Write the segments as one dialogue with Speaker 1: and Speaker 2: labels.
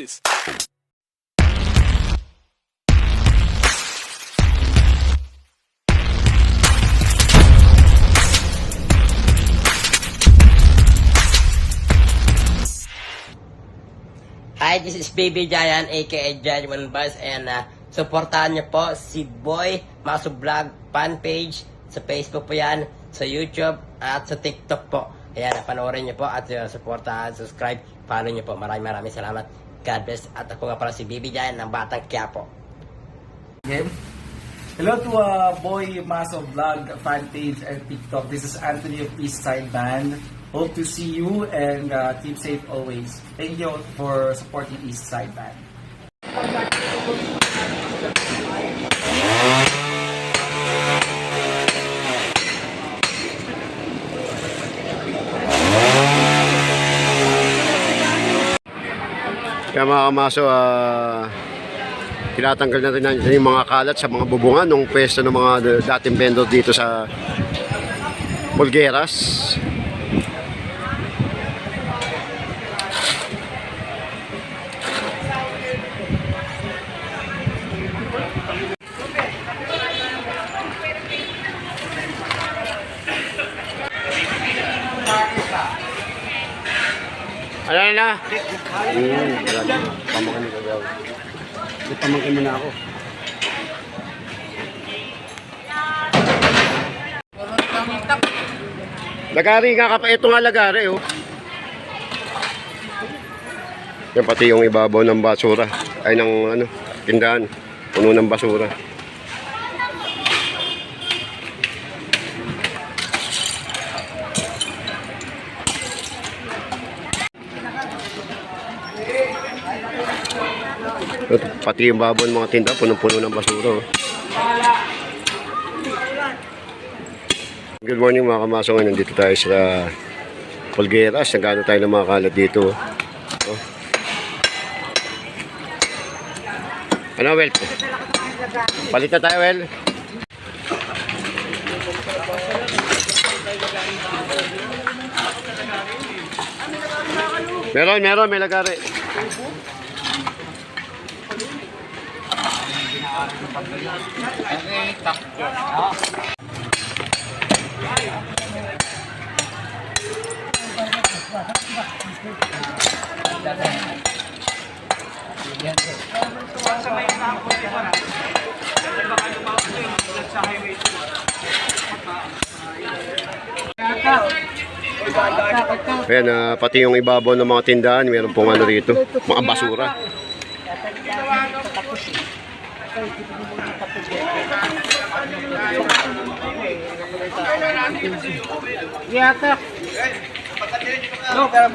Speaker 1: this?
Speaker 2: Hi, this is Baby Giant, aka Giant Buzz, and uh, supportahan niyo po si Boy Maso Vlog fan page sa Facebook po yan, sa YouTube, at sa TikTok po. Ayan, panoorin niyo po at uh, supportahan, subscribe, follow niyo po. Maraming maraming salamat. God bless. At ako nga pala si Baby Giant ng Batang Quiapo.
Speaker 3: Again. Hello to uh, Boy Maso Vlog fan page and TikTok. This is Anthony of Eastside Band. Hope to see you and uh, keep safe always. Thank you for supporting Eastside Band.
Speaker 4: Kaya mga kamaso, ah, tinatanggal natin natin yung mga kalat sa mga bubungan nung pwesto ng mga dating vendor dito sa Pulgueras. Ano na? Hmm. Pamakan nito daw. May pamangkin mo na ako. Lagari nga ka pa. Ito nga lagari, oh. Yan pati yung ibabaw ng basura. Ay, ng ano, tindahan. Puno ng basura. Ito, pati yung babaw ng mga tindahan, punong-puno ng basura. oh. Good morning mga kamasong. Nandito tayo sa Polgueras. Nagano tayo ng mga kalat dito. Oh. Ano, Wel? Palit na tayo, Wel. Meron, meron, may lagari. Ayan, ah, pati yung ibabaw ng mga tindahan, meron pong ano rito, mga basura.
Speaker 3: Yata. No, pero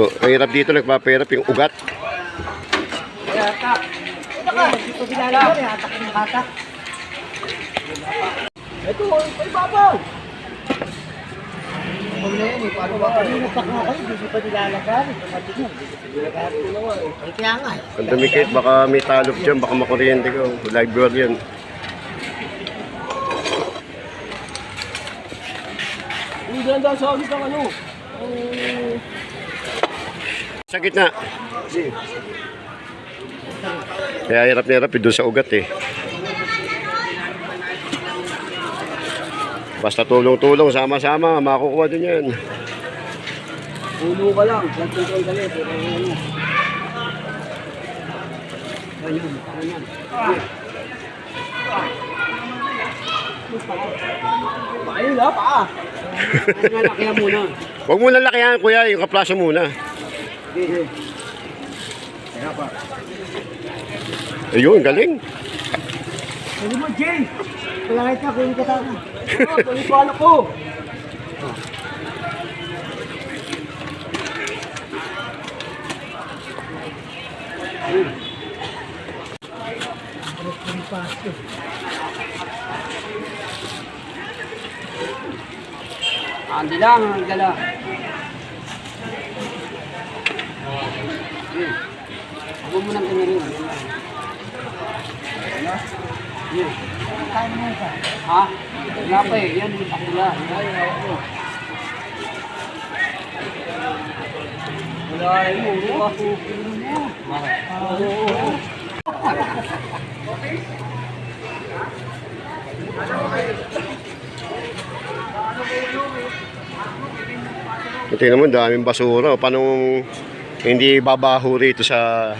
Speaker 4: oh, ang hirap dito, nagpapahirap yung ugat.
Speaker 3: Ng hatak. Ito, ay babaw. Huwag na yan eh, paano ba? Kayo, pa nilalagan. Dumating yan, hindi pa nilalagan ko naman eh. Ay kaya nga eh.
Speaker 4: Ang dumikit, baka may talop dyan, baka makuryente ko. Live board yan.
Speaker 3: Daw sa amin ng ano.
Speaker 4: Sa gitna. Kaya hirap na hirap, eh, doon sa ugat eh. Basta tulong-tulong, sama-sama, makukuha din yan.
Speaker 3: Ulo ka lang, control ka lang. Pero ano. Ganyan, ganyan. Ayun na, paa. Nalakyan muna.
Speaker 4: Huwag mo lalakihan, kuya, yung kaplaso muna.
Speaker 3: Sige, sige. Kaya pa.
Speaker 4: Ayun, galing.
Speaker 3: Ano mo, Jay? Palakit ka, kunin ka sana. Oo, tuloy ko anak ko. Andi lang ang gala. Huwag mo nang ganyan yun. Kain mo. Ha? Wala pa eh. Yan, yung pakula. Yan, yung ako.
Speaker 4: Tingnan mo, daming basura. Paano hindi babaho rito sa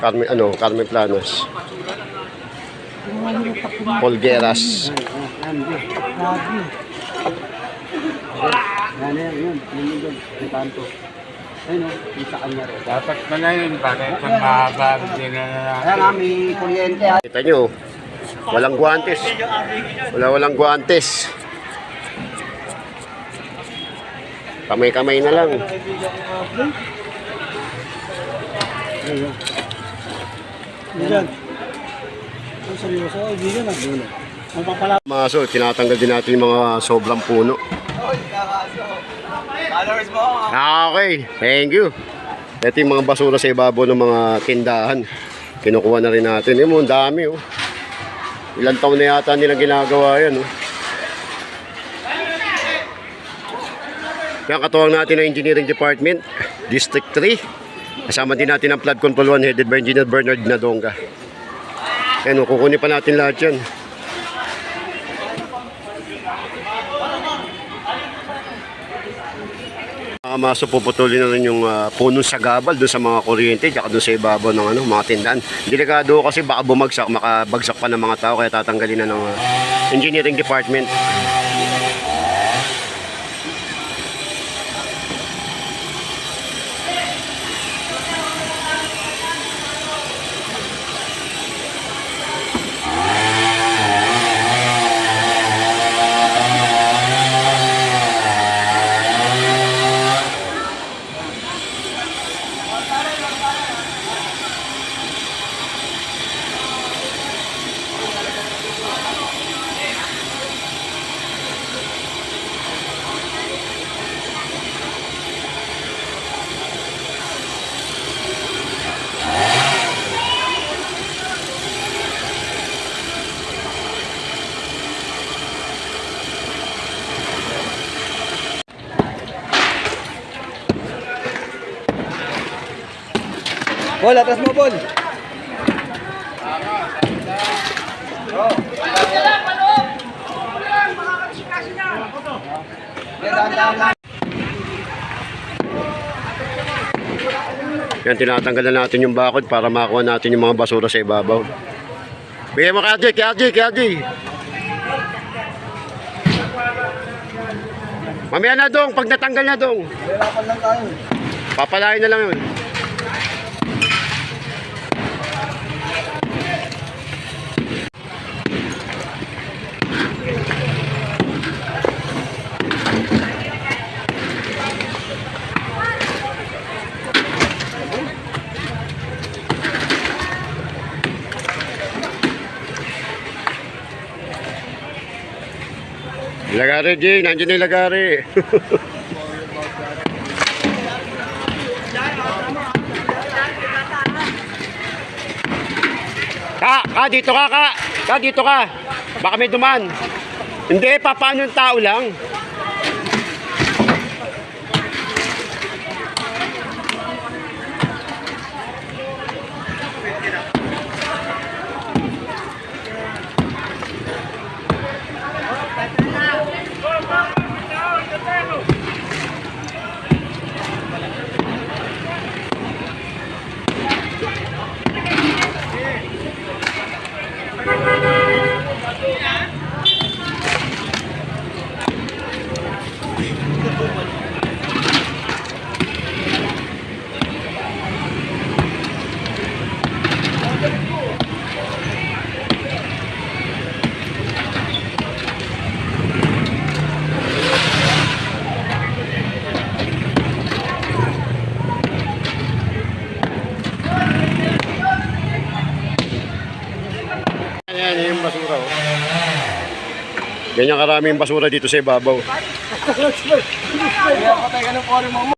Speaker 4: Carmen, ano, Carmen Planas?
Speaker 1: Rin.
Speaker 5: Dapat pala yun, bakit ang mahaba din na
Speaker 1: ah.
Speaker 4: Kita nyo, walang guantes. Wala walang guantes. Kamay-kamay na lang.
Speaker 1: Yan. Ang seryoso, ay bigan na. Yun. Ang papala.
Speaker 4: Maso, tinatanggal din natin yung mga sobrang puno. Ah, okay. Thank you. Ito yung mga basura sa ibabaw ng mga tindahan. Kinukuha na rin natin. Yung ang dami, oh. Ilang taon na yata nila ginagawa yan, oh. Yan, katuwang natin ng Engineering Department, District 3. Kasama din natin ang Flood Control 1 headed by Engineer Bernard Nadonga. Yan, oh, kukunin pa natin lahat yan. Mga maso puputulin na rin yung uh, punong sagabal doon sa mga kuryente tsaka doon sa ibabaw ng ano, mga tindahan. Delikado kasi baka bumagsak, makabagsak pa ng mga tao kaya tatanggalin na ng uh, engineering department.
Speaker 1: Bol, atas mo, Bol.
Speaker 4: Yan, tinatanggal na natin yung bakod para makuha natin yung mga basura sa ibabaw. Bigyan mo KJ, KJ, KJ. Mamaya na dong, pag natanggal na dong. Papalain na lang yun. Lagari, Jay. Nandiyan na yung lagari. Ka, ka, dito ka, ka. Ka, dito ka. Baka may duman. Hindi, pa, paano yung tao lang? Yan yung basura. Oh. Ganyan karaming basura dito sa ibabaw.
Speaker 1: Kaya patay ka ng pori mo.